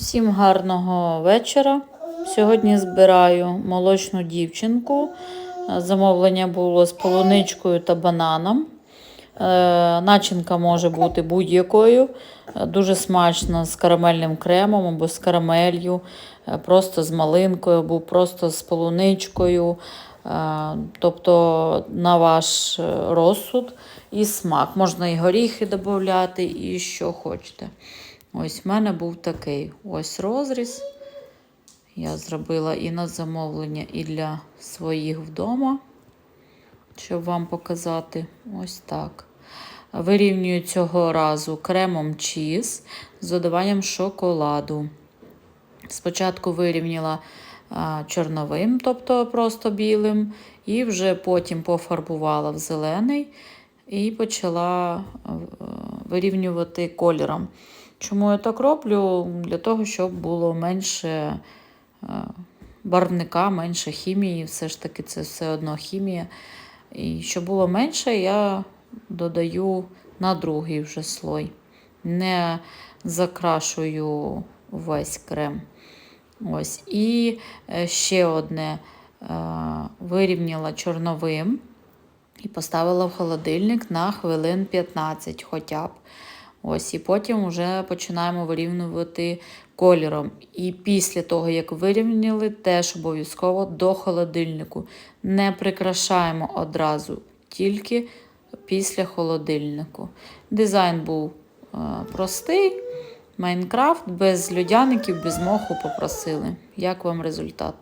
Всім гарного вечора. Сьогодні збираю молочну дівчинку. Замовлення було з полуничкою та бананом. Е, Начинка може бути будь-якою. Дуже смачно з карамельним кремом або з карамелью, е, просто з малинкою, або просто з полуничкою. Е, Тобто на ваш розсуд і смак. Можна і горіхи додати, і що хочете. Ось в мене був такий ось розріз. Я зробила і на замовлення, і для своїх вдома, щоб вам показати. Ось так. Вирівнюю цього разу кремом чіз з додаванням шоколаду. Спочатку вирівняла чорновим, тобто просто білим, і вже потім пофарбувала в зелений і почала вирівнювати кольором. Чому я так роблю? Для того, щоб було менше е, барвника, менше хімії. Все ж таки, це все одно хімія. І щоб було менше, я додаю на другий вже слой. Не закрашую весь крем. Ось. І е, ще одне е, вирівняла чорновим і поставила в холодильник на хвилин 15 хоча б. Ось, і потім вже починаємо вирівнювати кольором. І після того, як вирівняли, теж обов'язково до холодильнику. Не прикрашаємо одразу, тільки після холодильнику. Дизайн був е, простий. Майнкрафт без людяників, без моху попросили. Як вам результат?